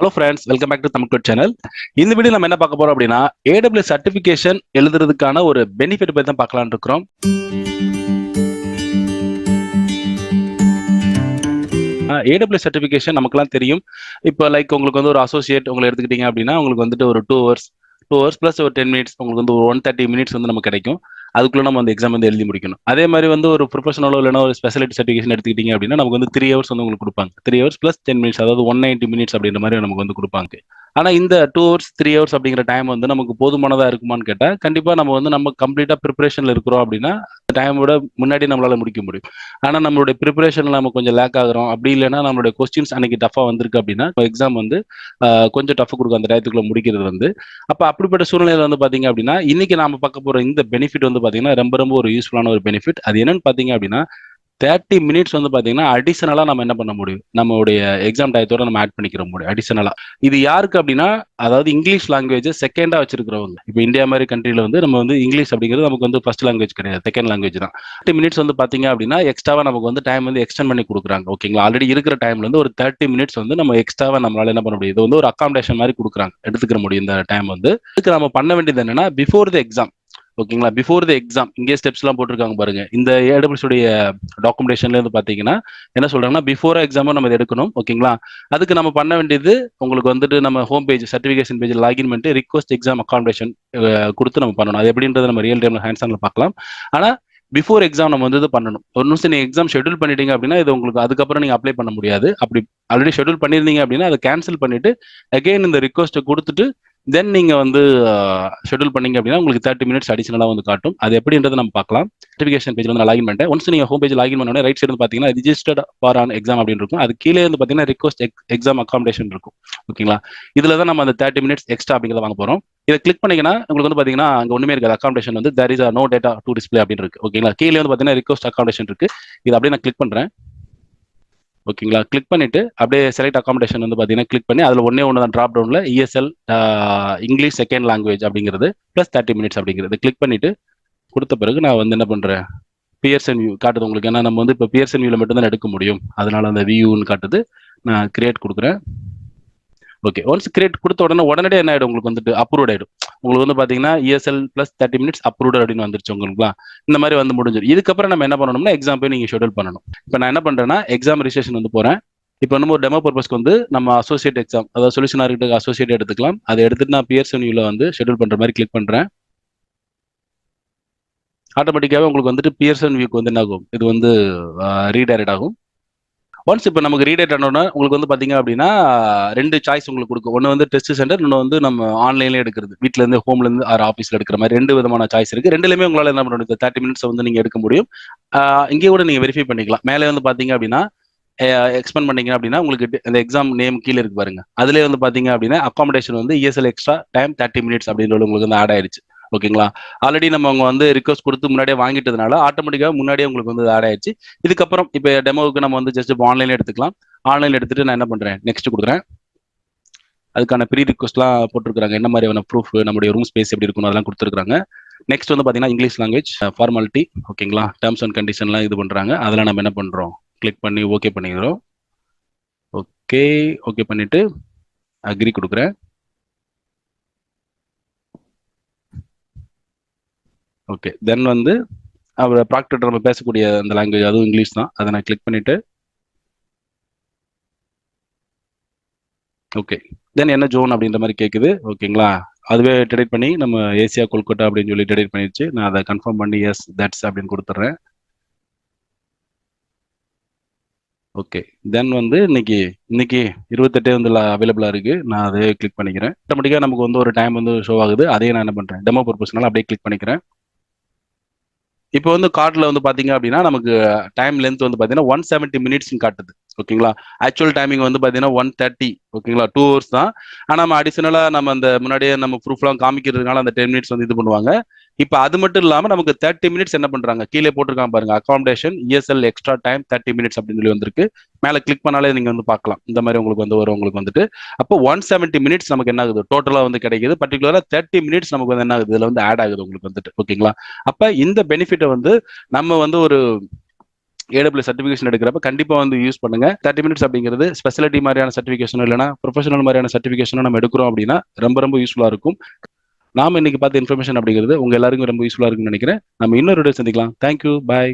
Hello friends welcome back to Tamil channel இந்த video நம்ம என்ன பார்க்க போறோம் அப்படின்னா ஏடபிள்யூ சர்டிஃபிகேஷன் எழுதுறதுக்கான ஒரு பெனிஃபிட் பற்றி தான் பார்க்கலாம்னு இருக்கிறோம். ஏடபிள்யூ சர்டிஃபிகேஷன் நமக்குலாம் தெரியும். இப்போ லைக் உங்களுக்கு வந்து ஒரு அசோசியேட் உங்களை எடுத்துக்கிட்டீங்க அப்படின்னா உங்களுக்கு வந்துட்டு ஒரு two hours two hours plus ஒரு டென் மினிட்ஸ் உங்களுக்கு வந்து ஒரு ஒன் தேர்ட்டி மினிட்ஸ் வந்து நமக்கு கிடைக்கும். அதுக்குள்ள நம்ம அந்த எக்ஸாம் வந்து எழுதி முடிக்கணும். அதே மாதிரி வந்து ஒரு ப்ரொஃபஷனலோ இல்லைனா ஒரு ஸ்பெஷலிட்டி சர்டிஃபிகேஷன் எடுத்துக்கிட்டீங்க அப்படின்னா நமக்கு வந்து த்ரீ ஹவர்ஸ் வந்து உங்களுக்கு கொடுப்பாங்க. Three hours plus ten minutes அதாவது ஒன் நைன்டி மினிட்ஸ் அப்படின்ற மாதிரி நமக்கு வந்து கொடுப்பாங்க. ஆனா இந்த டூ ஹவர்ஸ் த்ரீ ஹவர்ஸ் அப்படிங்கிற டைம் வந்து நமக்கு போதுமானதா இருக்குமான்னு கேட்டா கண்டிப்பா நம்ம வந்து நம்ம கம்ப்ளீட்டா ப்ரிப்பரேஷன்ல இருக்கிறோம் அப்படின்னா டைமோட முன்னாடி நம்மளால முடிக்க முடியும். ஆனா நம்மளுடைய ப்ரிப்பரேஷன்ல நம்ம கொஞ்சம் லேக் ஆகுறோம். அப்படி இல்லைன்னா நம்மளுடைய கொஸ்டின்ஸ் அன்னைக்கு டஃபா வந்திருக்கு அப்படின்னா எக்ஸாம் வந்து கொஞ்சம் டஃப் கொடுக்கும். அந்த டயத்துக்குள்ள முடிக்கிறது வந்து. அப்ப அப்படிப்பட்ட சூழ்நிலையில வந்து பாத்தீங்க அப்படின்னா இன்னைக்கு நாம பார்க்க போற இந்த பெனிஃபிட் வந்து பாத்தீங்கன்னா ரொம்ப ரொம்ப ஒரு யூஸ்ஃபுல்லான ஒரு பெனிஃபிட் அது என்னன்னு பாத்தீங்க அப்படின்னா தேர்ட்டி மினிட்ஸ் வந்து பாத்தீங்கன்னா அடிஷனலா நம்ம என்ன பண்ண முடியும்? நம்மளுடைய எக்ஸாம் டயத்தோட நம்ம ஆட் பண்ணிக்கிற முடியும் அடிஷனலா இது யாருக்கு அப்படின்னா அதாவது இங்கிலீஷ் லாங்குவேஜ் செகண்டா வச்சிருக்கிறவங்க. இப்போ இந்தியா மாதிரி கண்ட்ரில வந்து நம்ம வந்து இங்கிலீஷ் அப்படிங்கிறது நமக்கு வந்து ஃபர்ஸ்ட் லாங்குவேஜ் கிடையாது செகண்ட் லாங்குவேஜ் தான். தேர்ட்டி மினிட்ஸ் வந்து பாத்தீங்க அப்படின்னா எக்ஸ்ட்ராவா நமக்கு வந்து டைம் வந்து எக்ஸ்டெண்ட் பண்ணி கொடுக்குறாங்க ஓகேங்களா ஆல்ரெடி இருக்கிற டைம்ல இருந்து ஒரு தேர்ட்டி மினிட்ஸ் வந்து நம்ம எக்ஸ்ட்ராவா நம்மளால என்ன பண்ண முடியும்? இது வந்து ஒரு அக்காமடேஷன் மாதிரி கொடுக்குறாங்க எடுத்துக்கிற முடியும் இந்த டைம் வந்து. இதுக்கு நம்ம பண்ண வேண்டியது என்னன்னா பிஃபோர் த எக்ஸாம் ஓகேங்களா? பிஃபோர் த எக்ஸாம் இங்கே ஸ்டெப்ஸ் எல்லாம் போட்டிருக்காங்க பாருங்க. இந்த ஏடபிள்யூஸ் டாக்குமெண்டேஷன்ல இருந்து பாத்தீங்கன்னா என்ன சொல்றாங்கன்னா பிஃபோர் எக்ஸாமும் நம்ம எடுக்கணும் ஓகேங்களா? அதுக்கு நம்ம பண்ண வேண்டியது உங்களுக்கு வந்துட்டு நம்ம home page certification page login பண்ணிட்டு ரிக்வஸ்ட் எக்ஸாம் அகாமடேஷன் கொடுத்து நம்ம பண்ணணும். அது எப்படின்றது நம்ம ரியல் டைம்ல ஹேண்ட்ஸ் ஆன்ல பார்க்கலாம். ஆனா பிஃபோர் எக்ஸாம் நம்ம வந்து பண்ணணும். ஒரு நிமிஷம் நீங்க எக்ஸாம் ஷெட்யூல் பண்ணிட்டீங்க அப்படின்னா இது உங்களுக்கு அதுக்கப்புறம் நீங்க அப்ளை பண்ண முடியாது. அப்படி ஆல்ரெடி ஷெட்யூல் பண்ணிருந்தீங்க அப்படின்னா அதை கேன்சல் பண்ணிட்டு அகைன் இந்த ரிக்வஸ்ட்டை கொடுத்துட்டு தென் நீங்கள் வந்து ஷெட்யூல் பண்ணீங்க அப்படின்னா உங்களுக்கு தேர்ட்டி மினிட்ஸ் அடிஷனலாக வந்து காட்டும். அது எப்படின்றத நம்ம பார்க்கலாம். நோட்டிஃபிகேஷன் பேஜ் வந்து நான் லாகின் பண்ணிட்டேன். ஒன்ஸ் நீங்கள் ஹோம் பேஜ் லாகின் பண்ணோட ரைட் சைடு வந்து பார்த்தீங்கன்னா ரிஜிஸ்டர்ட் ஃபார் ஆன் எக்ஸாம் அப்படின்னு இருக்கும். அது கீழே வந்து பார்த்தீங்கன்னா ரிக்வஸ்ட் எக்ஸாம் அகாமடேஷன் இருக்கும். ஓகேங்களா இதுல தான் நம்ம அந்த தேர்ட்டி மினிட்ஸ் எக்ஸ்ட்ரா அப்படிங்கிறத வாங்க போகிறோம் இதை கிளிக் பண்ணீங்கன்னா உங்களுக்கு வந்து பார்த்தீங்கன்னா அங்கே ஒன்றுமே இருக்காது. அகாமடேஷன் வந்து there is no data to display அப்படின்னு இருக்கு. ஓகேங்களா கீழே வந்து பார்த்தீங்கன்னா ரிக்வஸ்ட் அகாமடேஷன் இருக்கு. இது அப்படியே நான் கிளிக் பண்ணுறேன் ஓகேங்களா? கிளிக் பண்ணிட்டு அப்படியே செலக்ட் அகாமடேஷன் வந்து பார்த்தீங்கன்னா கிளிக் பண்ணி அதில் ஒன்னே ஒன்று தான் ட்ராப் டவுனில் இஎஸ்எல் இங்கிலீஷ் செகண்ட் லாங்குவேஜ் அப்படிங்கிறது ப்ளஸ் தேர்ட்டி மினிட்ஸ் அப்படிங்கிறது. கிளிக் பண்ணிட்டு கொடுத்த பிறகு நான் வந்து என்ன பண்ணுறேன் பியர்சன் வியூ காட்டுது உங்களுக்கு. ஏன்னா நம்ம வந்து இப்போ பியர்சன் வியூவில் மட்டும்தான் எடுக்க முடியும். அதனால அந்த வியூன்னு காட்டுது நான் கிரியேட் கொடுக்குறேன். ஓகே ஒன்ஸ் கிரியேட் கொடுத்த உடனே உடனடியே என்ன ஆயிடும்? உங்களுக்கு வந்துட்டு அப்ரூவ் ஆயிடும். உங்களுக்கு வந்து பாத்தீங்கன்னா ESL plus thirty minutes approved அப்படின்னு வந்துருச்சு உங்களுக்குலாம். இந்த மாதிரி வந்து முடிஞ்சிடும். இதுக்கப்புறம் நம்ம என்ன பண்ணணும்னா எக்ஸாம் போய் நீங்க ஷெடியூல் பண்ணணும். இப்போ நான் என்ன பண்றேன்னா எக்ஸாம் ரிஜிஸ்ட்ரேஷன் வந்து போறேன். இப்போ நம்ம ஒரு டெமோ பர்பஸ்க்கு வந்து நம்ம அசோசியேட் எக்ஸாம் அதாவது சொல்யூஷன் ஆர்கிட்ட அசோசியேட் எடுத்துக்கலாம். அதை எடுத்துட்டு நான் பிஎஸ்என் வியூல வந்து ஷெடியூல் பண்ற மாதிரி கிளிக் பண்றேன். ஆட்டோமேட்டிக்காவே உங்களுக்கு வந்துட்டு பியர்சன் வியூக்கு வந்து என்ன ஆகும்? இது வந்து ரீடைரக்ட் ஆகும். ஒன்ஸ் இப்போ நமக்கு ரீடேட் ஆனோன்னா உங்களுக்கு வந்து பார்த்தீங்க அப்படின்னா ரெண்டு சாய்ஸ் உங்களுக்கு கொடுக்கும். ஒன்று வந்து டெஸ்ட் சென்டர் இன்னொன்று வந்து நம்ம ஆன்லைன்லேயே எடுக்கிறது. வீட்டிலேருந்து ஹோம்லேருந்து ஆறு ஆஃபீஸில் எடுக்கிற மாதிரி ரெண்டு விதமான சாய்ஸ் இருக்குது ரெண்டுலேயுமே உங்களால் என்ன பண்ண முடியும்? தேர்ட்டி மினிட்ஸ் வந்து நீங்கள் எடுக்க முடியும். இங்கே கூட நீங்கள் வெரிஃபை பண்ணிக்கலாம். மேலே வந்து பார்த்தீங்க அப்படின்னா எக்ஸ்பெண்ட் பண்ணீங்க அப்படின்னா உங்களுக்கு அந்த எக்ஸாம் நேம் கீழே இருக்கு பாருங்க. அதுலேயே வந்து பார்த்தீங்க அப்படின்னா அக்காமடேஷன் வந்து ESL extra time thirty minutes அப்படின்றது உங்களுக்கு வந்து ஆட் ஆயிடுச்சு. ஓகேங்களா? ஆல்ரெடி நம்ம அவங்க வந்து ரிக்வஸ்ட் கொடுத்து முன்னாடியே வாங்கிட்டதுனால ஆட்டோமேட்டிக்காக முன்னாடியே உங்களுக்கு வந்து ஆட் ஆயிடுச்சு. இதுக்கப்புறம் இப்போ டெமோவுக்கு நம்ம வந்து ஜஸ்ட் இப்போ ஆன்லைன்ல எடுத்துக்கலாம். ஆன்லைன்ல எடுத்துட்டு நான் என்ன பண்றேன்? நெக்ஸ்ட் கொடுக்குறேன். அதுக்கான ப்ரீ ரிக்வஸ்ட்லாம் போட்டிருக்காங்க என்ன மாதிரியான ப்ரூஃப் நம்முடைய ரூம் ஸ்பேஸ் எப்படி இருக்கணும் அதெல்லாம் கொடுத்துருக்காங்க நெக்ஸ்ட் வந்து பார்த்தீங்கன்னா இங்கிலீஷ் லாங்குவேஜ் ஃபார்மாலிட்டி ஓகேங்களா? டேர்ம்ஸ் அண்ட் கண்டிஷன்லாம் இது பண்ணுறாங்க அதெல்லாம் நம்ம என்ன பண்ணுறோம் கிளிக் பண்ணி ஓகே பண்ணிக்கிறோம் ஓகே ஓகே பண்ணிவிட்டு அக்ரி கொடுக்குறேன். ஓகே தென் வந்து அவர் ப்ராக்டர் நம்ம பேசக்கூடிய அந்த லாங்குவேஜ் அதுவும் இங்கிலீஷ் தான். அதை நான் கிளிக் பண்ணிட்டு ஓகே தென் என்ன ஜோன் அப்படின்ற மாதிரி கேட்குது ஓகேங்களா அதுவே டெடிட் பண்ணி நம்ம ஏசியா கொல்கட்டா அப்படின்னு சொல்லி டெடிட் பண்ணிடுச்சு. நான் அதை கன்ஃபார்ம் பண்ணி எஸ் தட்ஸ் அப்படின்னு கொடுத்துட்றேன். ஓகே தென் வந்து இன்னைக்கு இன்னைக்கு இருபத்தெட்டே வந்து அவைலபிளாக இருக்கு. நான் அதே கிளிக் பண்ணிக்கிறேன். ஆட்டோமேட்டிக்காக நமக்கு வந்து ஒரு டைம் வந்து ஷோ ஆகுது. அதையே நான் என்ன பண்ணுறேன் டெமோ பர்பஸ்னால அப்படியே கிளிக் பண்ணிக்கிறேன். இப்போ வந்து கார்டில் வந்து பார்த்தீங்க அப்படின்னா நமக்கு டைம் லென்த் வந்து பார்த்தீங்கன்னா ஒன் செவன்ட்டி மினிட்ஸ்னு காட்டுது. ஓகேங்களா? ஆக்சுவல் டைமிங் வந்து பார்த்தீங்கன்னா ஒன் தேர்ட்டி ஓகேங்களா? டூ ஹவர்ஸ் தான். ஆனால் நம்ம அடிஷனலாக நம்ம அந்த முன்னாடியே நம்ம ப்ரூஃப்லாம் காமிக்கிறதுனால அந்த டென் மினிட்ஸ் வந்து இது பண்ணுவாங்க. இப்போ அது மட்டும் இல்லாமல் நமக்கு தேர்ட்டி மினிட்ஸ் என்ன பண்ணுறாங்க கீழே போட்டிருக்காங்க பாருங்க accommodation ESL extra time thirty minutes அப்படின்னு சொல்லி வந்திருக்கு. மேலே கிளிக் பண்ணாலே நீங்கள் வந்து பார்க்கலாம். இந்த மாதிரி உங்களுக்கு வந்து வரும் உங்களுக்கு வந்துட்டு. அப்போ ஒன் செவன்ட்டி மினிட்ஸ் நமக்கு என்ன ஆகுது? டோட்டலாக வந்து கிடைக்குது. பர்டிகுலராக தேர்ட்டி மினிட்ஸ் நமக்கு வந்து என்ன ஆகுது? இதில் வந்து ஆட் ஆகுது உங்களுக்கு வந்துட்டு. ஓகேங்களா அப்போ இந்த பெனிஃபிட்டை வந்து நம்ம வந்து ஒரு ஏடபிள்யூ சர்டிஃபிகேஷன் எடுக்கிறப்ப கண்டிப்பாக வந்து யூஸ் பண்ணுங்க. தேர்ட்டி மினிட்ஸ் அப்படிங்கிறது ஸ்பெஷாலிட்டி மாதிரியான சர்டிஃபிகேஷன் இல்லைனா ப்ரொஃபஷனல் மாதிரியான சர்டிஃபிகேஷனும் நம்ம எடுக்கிறோம் அப்படின்னா ரொம்ப ரொம்ப யூஸ்ஃபுல்லாக இருக்கும். நாம இன்னைக்கு பார்த்த இன்ஃபர்மேஷன் அப்படிங்கிறது உங்க எல்லாருக்கும் ரொம்ப யூஸ்ஃபுல்லா இருக்கும்னு நினைக்கிறேன். நம்ம இன்னொரு வீடியோ சந்திக்கலாம். Thank you bye